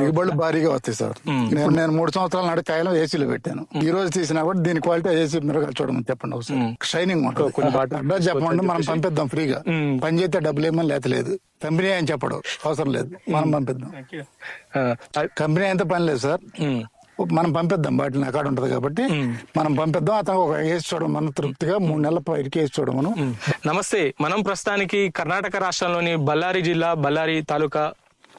దిగుబడులు భారీగా వస్తాయి సార్. నేను నేను మూడు సంవత్సరాల నాటి కాయలు ఏసీలో పెట్టాను. ఈ రోజు తీసినా కూడా దీని క్వాలిటీ ఏసీ మిరగాలు చూడమని చెప్పండి ఒకసారి. షైనింగ్ ఉంటుంది. చెప్పమంటే మనం పంపిద్దాం ఫ్రీగా. పని చేస్తే డబ్బులు ఏమని లేదు. కంపెనీ అని చెప్పడు. అవసరం లేదు. మనం పంపిద్దాం. కంపెనీ అయితే పని లేదు సార్. మనం పంపిద్దాం బాటిల్ అక్కడ ఉంటది కాబట్టి. మనం పంపిద్దాం. అతను ఒక వేసి చూడడం మన తృప్తిగా మూడు నెలల పైకి వేసి చూడమను. నమస్తే. మనం ప్రస్తుతానికి కర్ణాటక రాష్ట్రంలోని బళ్ళారి జిల్లా బళ్ళారి తాలూకా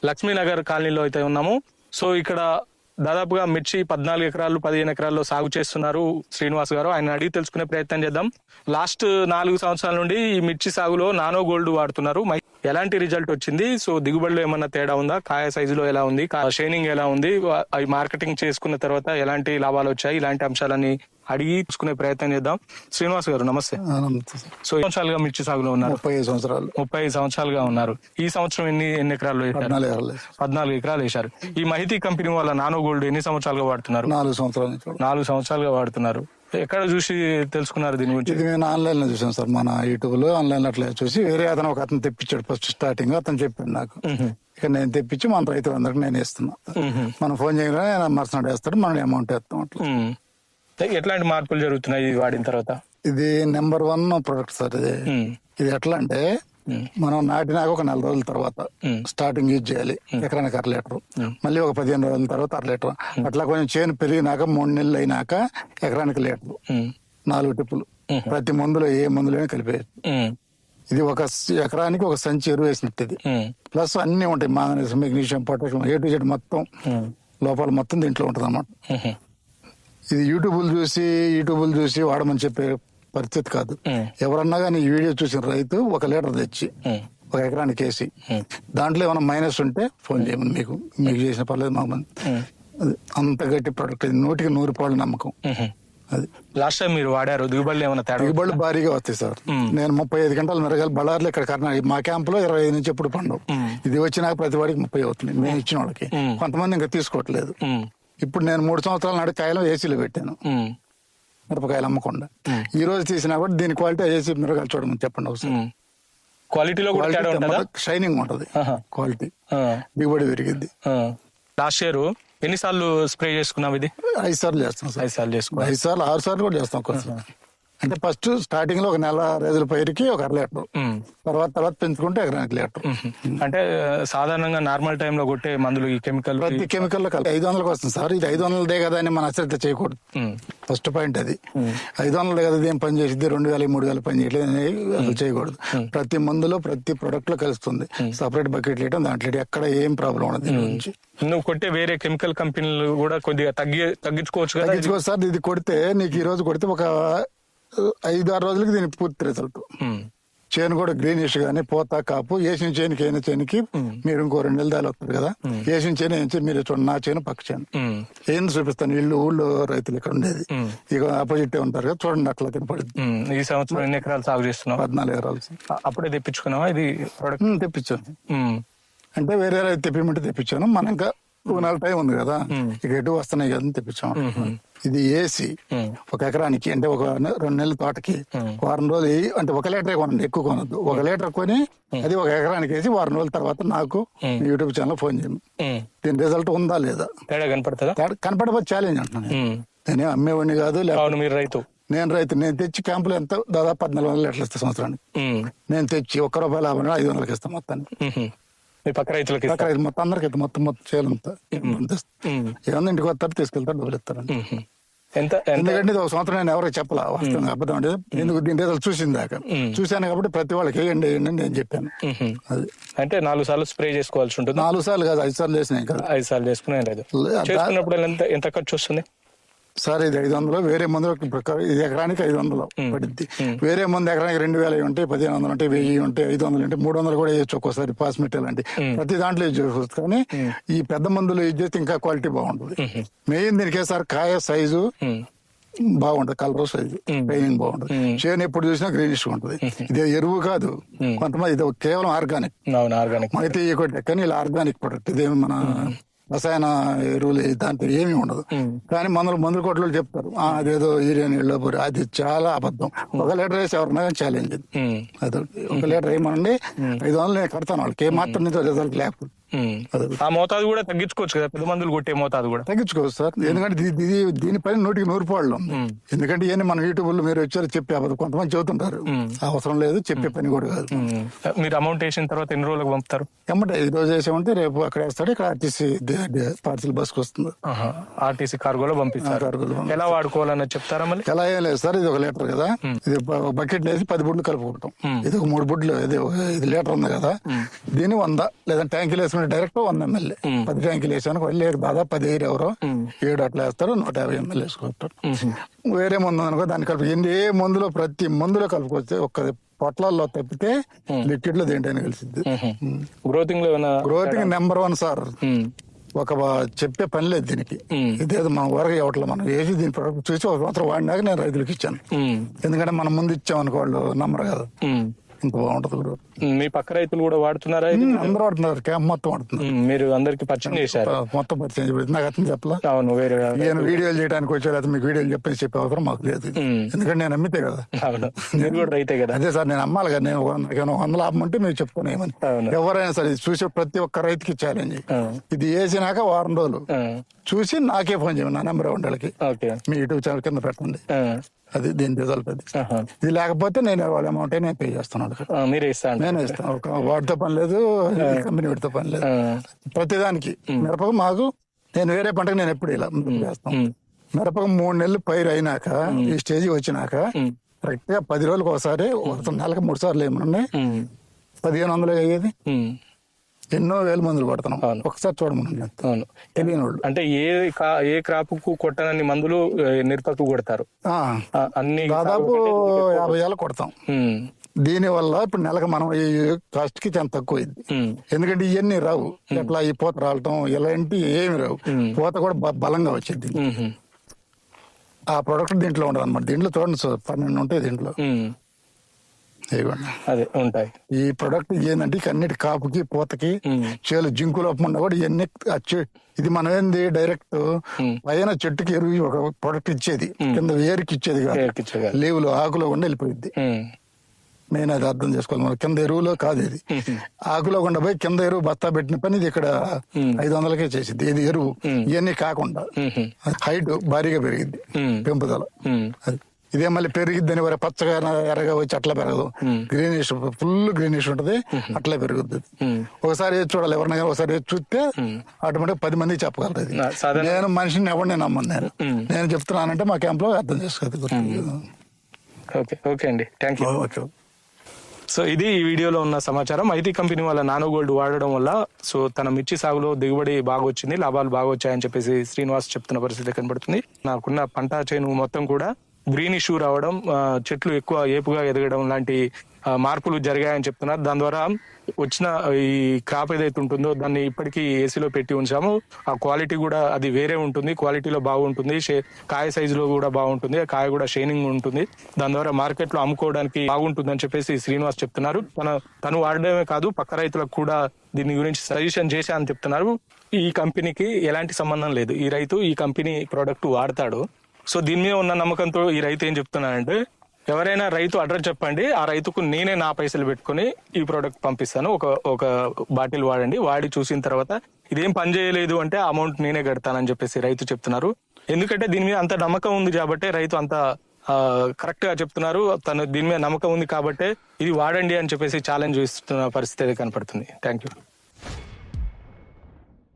లక్ష్మీనగర్ కాలనీలో అయితే ఉన్నాము. సో ఇక్కడ దాదాపుగా మిర్చి పద్నాలుగు ఎకరాలు పదిహేను ఎకరాల్లో సాగు చేస్తున్నారు శ్రీనివాస్ గారు. ఆయన అడిగి తెలుసుకునే ప్రయత్నం చేద్దాం. లాస్ట్ నాలుగు సంవత్సరాల నుండి ఈ మిర్చి సాగులో నానో గోల్డ్ వాడుతున్నారు. మై- ఎలాంటి రిజల్ట్ వచ్చింది? సో దిగుబడిలో ఏమన్నా తేడా ఉందా? కాయ సైజులో ఎలా ఉంది? కా- షైనింగ్ ఎలా ఉంది? అవి మార్కెటింగ్ చేసుకున్న తర్వాత ఎలాంటి లాభాలు వచ్చాయి? ఇలాంటి అంశాలన్నీ అడిగి తెలుసుకునే ప్రయత్నం చేద్దాం. శ్రీనివాస్ గారు నమస్తే. సో సంవత్సరాలుగా మిర్చి సాగులో ఉన్నారు? ముప్పై ఐదు సంవత్సరాలు. ముప్పై ఐదు సంవత్సరాలుగా ఉన్నారు. ఈ సంవత్సరం ఎన్ని ఎన్ని ఎకరాలు పద్నాలుగు ఎకరాలు వేశారు. ఈ మహితి కంపెనీ వాళ్ళ నానో గోల్డ్ ఎన్ని సంవత్సరాలుగా వాడుతున్నారు? నాలుగు సంవత్సరాల. నాలుగు సంవత్సరాలుగా వాడుతున్నారు. ఎక్కడ చూసి తెలుసుకున్నారు దీని గురించి? ఇది నేను ఆన్లైన్లో చూసాను సార్. మన యూట్యూబ్లో ఆన్లైన్లో అట్లా చూసి వేరే అతను ఒక అతను తెప్పించాడు ఫస్ట్ స్టార్టింగ్ అతను చెప్పాడు నాకు. ఇక నేను తెప్పించి మన రైతులందరికి నేను ఇస్తున్నా. మనం ఫోన్ చేయగానే మరుసటి వేస్తాడు మనం అమౌంట్ వేస్తాం అట్లా. ఎట్లాంటి మార్పులు జరుగుతున్నాయి ఇది వాడిన తర్వాత? ఇది నెంబర్ వన్ ప్రొడక్ట్ సార్ ఇది. ఇది ఎట్లా అంటే మనం నాటినాక ఒక నెల రోజుల తర్వాత. స్టార్టింగ్ యూజ్ చేయాలి. ఎకరానికి అర లీటర్. మళ్ళీ ఒక పదిహేను రోజుల తర్వాత అర లీటర్. అట్లా కొంచెం చేను పెరిగినాక మూడు నెలలు అయినాక ఎకరానికి లీటర్. నాలుగు టిప్పులు. ప్రతి మందులో ఏ మందులోనే కలిపేయచ్చు. ఇది ఒక ఎకరానికి ఒక సంచి ఎరువు వేసినట్టు ఇది. ప్లస్ అన్ని ఉంటాయి. Manganese magnesium potassium A to Z మొత్తం. లోపల మొత్తం దీంట్లో ఉంటుంది అన్నమాట. ఇది యూట్యూబ్లు చూసి యూట్యూబ్లు చూసి వాడమని చెప్పే పరిస్థితి కాదు. ఎవరన్నా కానీ ఈ వీడియో చూసిన రైతు ఒక లీటర్ తెచ్చి. ఒక ఎకరానికి వేసి. దాంట్లో ఏమైనా మైనస్ ఉంటే ఫోన్ చేయమని మీకు మీకు చేసిన పర్లేదు మాకు. అది అంత గట్టి ప్రోడక్ట్ నూటికి నూరు పాళ్ళు నమ్మకం. అది లాస్ట్ టైం మీరు వాడారు దిగుబడులు ఏమైనా తేడా దిగుబడులు భారీగా వస్తాయి సార్. నేను ముప్పై ఐదు గంటలు మిరగాలి బళ్ళార్లో ఇక్కడ కర్ణాటక మా క్యాంప్లో ఇరవై ఐదు నుంచి ఎప్పుడు మ్మ్. ఇది వచ్చినాక ప్రతి వాడికి ముప్పై అవుతుంది మేము ఇచ్చిన వాళ్ళకి. కొంతమంది ఇంకా తీసుకోవట్లేదు. ఇప్పుడు నేను మూడు సంవత్సరాల నాటి కాయలు ఏసీలో పెట్టాను. మిరపకాయలు అమ్మకుండా. ఈ రోజు తీసినా కూడా దీని క్వాలిటీ ఏసీ మిరగాయలు చూడమని చెప్పండి ఒకసారి. క్వాలిటీలో షైనింగ్ ఉంటది. క్వాలిటీ. దిగుబడి పెరిగిద్ది. ఆ. లాస్ట్ ఇయర్ ఎన్నిసార్లు స్ప్రే చేసుకున్నాం ఇది? ఐదు సార్లు చేస్తాం ఐదు సార్లు చేసుకున్నాం ఐదు సార్లు ఆరు సార్లు కూడా చేస్తాం ఒక్కోసారి అంటే ఫస్ట్ స్టార్టింగ్లో ఒక నెల రోజుల పైరుకి ఒక అర లీటర్. తర్వాత తర్వాత పెంచుకుంటే ఎకరానికి లీటర్. అంటే సాధారణంగా నార్మల్ టైంలో కొట్టే మందులు ఈ కెమికల్ ప్రతి కెమికల్లో కలిపి ఐదు వందలకు వస్తుంది సార్. ఇది ఐదు వందలదే కదా అని మన అశ్రద్ధ చేయకూడదు. ఫస్ట్ పాయింట్ అది. ఐదు వందలదే కదా ఏం పని చేసింది రెండు వేల మూడు వేల పని చేయట్లేదు అని అసలు చేయకూడదు. ప్రతి మందులో ప్రతి ప్రొడక్ట్లో కలుస్తుంది. సపరేట్ బకెట్ వేయడం దాంట్లో ఎక్కడ ఏం ప్రాబ్లం ఉండదు గురించి. నువ్వు కొట్టే వేరే కెమికల్ కంపెనీలు కూడా కొద్దిగా తగ్గి తగ్గించుకోవచ్చు కదా? ఇది? తగ్గించుకో సార్ ఇది కొడితే నీకు ఈ రోజు కొడితే ఒక ఐదు ఆరు రోజులకి దీని పూర్తి రిజల్ట్. చేను కూడా గ్రీనిష్ గానీ పోతా కాపు. వేసిన చేనుకి అయిన చేనుకి మీరు ఇంకో రెండు నెలలు దాని వస్తుంది కదా. వేసిన చేను ఏం మీరు చూడండి నా చేను పక్క చేను. ఏంది చూపిస్తాను? ఇల్లు ఊళ్ళో రైతులు ఇక్కడ ఉండేది. ఇక ఆపోజిట్ ఉంటారు కదా చూడండి అట్లా కనపడుద్ది ఉమ్. ఈ సంవత్సరం ఎన్ని ఎకరాలు సాగు చేస్తున్నావు? పద్నాలుగు ఎకరాలు. అప్పుడే తెప్పించుకున్నావా? ఇది తెప్పించాను. అంటే వేరే రైతు తెప్పిమంటే తెప్పించాను. మనం ఇంకా నెల టైం ఉంది కదా. ఇక ఎటు వస్తున్నాయి కదా అని తెప్పించాము ఇది ఏసి ఒక ఎకరానికి అంటే ఒక రెండు నెలల తోటకి వారం రోజులు అంటే ఒక లీటర్ కొనండి ఎక్కువ కొనద్దు. ఒక లీటర్ కొని అది ఒక ఎకరానికి వేసి వారం రోజుల తర్వాత నాకు యూట్యూబ్ ఛానల్ ఫోన్ చేయండి. దీని రిజల్ట్ ఉందా లేదా? తేడా కనపడుతుందా? కనపడబోతే ఛాలెంజ్ అంటున్నాను నేను. అమ్మేవాడిని కాదు మీరు రైతు. నేను రైతు. నేను తెచ్చి క్యాంపులో ఎంత? దాదాపు పద్నాలుగు వందలు ఎట్లా ఇస్తా సంవత్సరానికి. నేను తెచ్చి ఒక్క రూపాయలు లాభం ఐదు వందలకి ఇస్తాను మొత్తానికి. పక్క రైతులకి. అక్కడ ఇది మొత్తం అందరికి. మొత్తం మొత్తం చేయాలంతా. ఏమన్నా ఇంటికి వస్తారు తీసుకెళ్తారు డబ్బులు ఇస్తారండి. ఎంత ఎందుకంటే ఇది ఒక సంవత్సరం నేను ఎవరికి చెప్పలా. వాస్తవంగా అబద్ధం అంటే ఎందుకు దీని రిజల్ట్ చూసింది దాకా. చూశాను కాబట్టి ప్రతి వాళ్ళకి వేయండి వేయండి నేను చెప్పాను. అది. అంటే నాలుగు సార్లు స్ప్రే చేసుకోవాల్సి ఉంటుంది? నాలుగు సార్లు కాదు ఐదు సార్లు వేసినాయి కదా. ఐదు సార్లు చేసుకునే లేదు. ఎంత ఎంత ఖర్చు వస్తుంది? సార్ ఇది ఐదు వందలు వేరే మందులు ప్రకారం ఇది ఎకరానికి ఐదు వందలు పడుద్ది. వేరే మందు ఎకరానికి రెండు వేలు ఉంటాయి పదిహేను వందలు ఉంటాయి వెయ్యి ఉంటాయి ఐదు వందలు ఉంటాయి మూడు వందలు కూడా వేయచ్చు ఒక్కోసారి పాస్మెట్ లాంటి ప్రతి దాంట్లో యూజ్ చేసుకోవచ్చు. కానీ ఈ పెద్ద మందులు యూజ్ చేస్తే ఇంకా క్వాలిటీ బాగుంటుంది. మెయిన్ దీనికి సార్ కాయ సైజు. బాగుంటది కలర్ సైజు పెయింటింగ్ బాగుంటది. చేను ఎప్పుడు చూసినా గ్రీనిష్ ఉంటది. ఇది ఎరువు కాదు. కొంతమంది ఇది కేవలం ఆర్గానిక్. ఆర్గానిక్. అయితే కానీ ఇలా ఆర్గానిక్ ప్రొడక్ట్. ఇదేమి మన రసాయన ఎరువులు దాంట్లో ఏమీ ఉండదు కానీ మందులు మందుల కొట్లు చెప్తారు "ఆ, అదేదో యూరియా నీళ్ళు పోరు." అది చాలా అబద్ధం ఒక లీటర్ వేసి ఎవరన్నా ఛాలెంజ్. అదొకటి ఒక లీటర్ వేయమనండి ఐదు వందలు నేను కడతాను వాళ్ళకి ఏ మాత్రం నిజం రిజల్ట్ లేకపోతే. అదే. ఆ మోతాదు కూడా తగ్గించుకోవచ్చు కదా పెద్ద మందులు కొట్టే మోతాదు కూడా. తగ్గించుకోవచ్చు సార్. ఎందుకంటే ఇది- దీని పైన నూటికి నూరు పాళ్ళు ఎందుకంటే ఇవన్నీ మన యూట్యూబ్లో మీరు వచ్చారు చెప్పే కొంతమంది చెబుతుంటారు. అవసరం లేదు చెప్పే పని కూడా కాదు. మీరు అమౌంట్ వేసిన తర్వాత ఎన్ని రోజులకు పంపుతారు? ఎమ్మటే ఈ రోజు వేసామంటే రేపు అక్కడ వేస్తాడు ఇక్కడ ఆర్టీసీ పార్సిల్ బస్కి వస్తుంది. ఆర్టీసీ కార్గోలో పంపిస్తారు. ఎలా వాడుకోవాలన్నది చెప్తారా మళ్ళీ? ఎలా ఏం లేదు సార్ ఇది ఒక లీటర్ కదా. ఇది బకెట్ వేసి పది బుడ్లు కలుపుకుంటాం. ఇది ఒక మూడు బుడ్లు ఇది ఇది లీటర్ ఉంది కదా. దీని వంద లేదా ట్యాంకీలు వేసుకుంటే డైరెక్ట్ వంద ఎమ్మెల్యే పది ట్యాంకీలు వేసాను. వెళ్ళి దాదాపు పది ఏరు ఎవరో. ఏడు అట్లా వేస్తారు. నూట యాభై ఎమ్మెల్యే వేసుకుంటారు. వేరే మందు అనుకో దాన్ని కలుపు ఎన్ని ఏ మందులో ప్రతి మందులో కలుపుకొస్తే ఒక్క పొట్లాల్లో తప్పితే లిక్విడ్లో దేంటైనా కలిసిద్ది. గ్రోతింగ్ గ్రోతింగ్ నెంబర్ వన్ సార్. ఒక చెప్పే పని లేదు దీనికి. ఇదేదో మన ఊరగా ఇవ్వట్లేదు. మనం వేసి దీని ప్రొడక్ట్ చూసి ఒక సంవత్సరం వాడినాక నేను రైతులకు ఇచ్చాను. ఎందుకంటే మనం ముందు ఇచ్చామనుకో వాళ్ళు నమ్మరు కదా. ఇంత బాగుంటది మీ పక్క రైతులు కూడా వాడుతున్నారా? ఇది? అందరూ వాడుతున్నారు క్యాంప్ మొత్తం వాడుతున్నారు. మీరు అందరికి పరిచయం చేశారు. మొత్తం పరిచయం చేయబడింది నాకు అతను చెప్పలా? అవును వేరే నేను వీడియోలు చేయడానికి వచ్చారు అయితే మీకు వీడియోలు చెప్పేసి చెప్పే అవసరం మాకు లేదు. ఎందుకంటే నేను అమ్మితే కదా. అవును. మీరు కూడా రైతే కదా. అదే సార్ నేను అమ్మాలి కదా. నేను ఒక- నాకు ఏమైనా వంద లాభం ఉంటే మీరు చెప్పుకునేమని అవును. ఎవరైనా సరే ఇది చూసే ప్రతి ఒక్క రైతుకి ఛాలెంజ్. ఇది వేసినాక వారం రోజులు. ఆ. చూసి నాకే ఫోన్ చేయమని నా నెంబర్ వాళ్ళకి. ఓకే. మీ యూట్యూబ్ ఛానల్ కింద పెట్టండి. ఆ. అది దీని రిజల్ట్ అది. ఇది లేకపోతే నేను వాళ్ళ అమౌంట్ నేను పే చేస్తున్నాను ఆ, మీరే ఇస్తా అంటారు. నేను ఇస్తాను ఒక వాడితో పని లేదు కంపెనీ వాడితో పని లేదు. ప్రతిదానికి మిరపకు మాకు నేను వేరే పంటకు నేను ఎప్పుడు ఇలా చేస్తాను. మిరపకు మూడు నెలలు పైరు అయినాక ఈ స్టేజ్ వచ్చినాక. కరెక్ట్గా పది రోజులకు ఒకసారి ఒక నెలకు మూడు సార్లు ఏమన్నాయి ఉమ్. పదిహేను వందలు అయ్యేది. ఎన్నో వేల మందులు కొడుతున్నాం. ఒకసారి చూడమని అవును. తెలియని వాళ్ళు అంటే ఏ ఏ క్రాప్కు కొట్టనన్ని మందులు మిరపకు కొడతారు? అన్ని దాదాపు యాభై ఏళ్ళ కొడతాం. దీని వల్ల ఇప్పుడు నెలకు మనం ఈ కాస్ట్కి చాలా తక్కువ ఉమ్. ఎందుకంటే ఇవన్నీ రావు. ఎట్లా ఈ పూత రావటం ఇలాంటి ఏమి రావు. పూత కూడా బలంగా వచ్చింది. ఆ ప్రొడక్ట్ దీంట్లో ఉండదు అనమాట దీంట్లో చూడండి సార్ పన్నెండు ఉంటాయి దీంట్లో. అదే ఉంటాయి. ఈ ప్రొడక్ట్ ఏంటంటే అన్నిటి కాపుకి పూతకి. చేలు జింకు లోపం కూడా ఇవన్నీ ఇది మనం ఏంది డైరెక్ట్ పైన చెట్టుకి ఎరువు ఒక ప్రొడక్ట్ ఇచ్చేది కింద వేరుకి ఇచ్చేది కాదు. లీవులో ఆకులో ఉండి వెళ్ళిపోయింది. నేను అది అర్థం చేసుకోవాలి మనం కింద ఎరువులో కాదు ఇది. ఆకులో గుండా పోయి కింద ఎరువు బస్తా పెట్టిన పని ఇది ఇక్కడ ఐదు వందలకే చేసింది ఇది ఎరువు. ఇవన్నీ కాకుండా. హైట్ భారీగా పెరిగింది. పెంపుదల. అది. ఇదే మళ్ళీ పెరిగిద్దని వరే పచ్చగా ఎర్రగా వచ్చి అట్లా పెరగదు. గ్రీనిష్ ఫుల్ గ్రీనిష్ ఉంటది అట్లా పెరుగుద్ది. ఒకసారి వేసి చూడాలి ఎవరినైనా ఒకసారి వేసి చూస్తే ఆటోమేటిక్ పది నా- సాధారణ నేను మనిషిని ఎవరిని నమ్మను నేను. నేను చెప్తున్నానంటే మా క్యాంప్లో అర్థం చేసుకోదు. ఓకే ఓకే అండి. Thank you okay. సో ఇది ఈ వీడియోలో ఉన్న సమాచారం. ఐటీ కంపెనీ వాళ్ళ నానో గోల్డ్ వాడడం వల్ల సో తన మిర్చి సాగులో దిగుబడి బాగా వచ్చింది లాభాలు బాగా వచ్చాయని చెప్పేసి శ్రీనివాస్ చెప్తున్న పరిస్థితి కనబడుతుంది. నాకున్న పంట చేను మొత్తం కూడా గ్రీన్ ఇష్యూ రావడం చెట్లు ఎక్కువ ఏపుగా ఎదగడం లాంటి మార్పులు జరిగాయని చెప్తున్నారు. దాని ద్వారా వచ్చిన ఈ క్రాప్ ఏదైతే ఉంటుందో దాన్ని ఇప్పటికీ ఏసీలో పెట్టి ఉంచాము. ఆ క్వాలిటీ కూడా అది వేరే ఉంటుంది. క్వాలిటీలో బాగుంటుంది. షే- కాయ సైజులో కూడా బాగుంటుంది. ఆ కాయ కూడా షైనింగ్ ఉంటుంది. దాని ద్వారా మార్కెట్లో అమ్ముకోవడానికి బాగుంటుంది అని చెప్పేసి శ్రీనివాస్ చెప్తున్నారు. తన తను వాడడమే కాదు పక్క రైతులకు కూడా దీని గురించి సజెషన్ చేశా అని చెప్తున్నారు. ఈ కంపెనీకి ఎలాంటి సంబంధం లేదు. ఈ రైతు ఈ కంపెనీ ప్రోడక్ట్ వాడతాడు. సో దీని మీద ఉన్న నమ్మకంతో ఈ రైతు ఏం చెప్తున్నానంటే ఎవరైనా రైతు అడ్రస్ చెప్పండి ఆ రైతుకు నేనే నా పైసలు పెట్టుకుని ఈ ప్రోడక్ట్ పంపిస్తాను ఒక ఒక బాటిల్ వాడండి వాడి చూసిన తర్వాత ఇదేం పని చేయలేదు అంటే అమౌంట్ నేనే కడతానని చెప్పేసి రైతు చెప్తున్నారు. ఎందుకంటే దీని మీద అంత నమ్మకం ఉంది కాబట్టి రైతు అంత కరెక్ట్గా చెప్తున్నారు. తను దీని మీద నమ్మకం ఉంది కాబట్టి ఇది వాడండి అని చెప్పేసి ఛాలెంజ్ ఇస్తున్న పరిస్థితి అయితే కనపడుతుంది. Thank you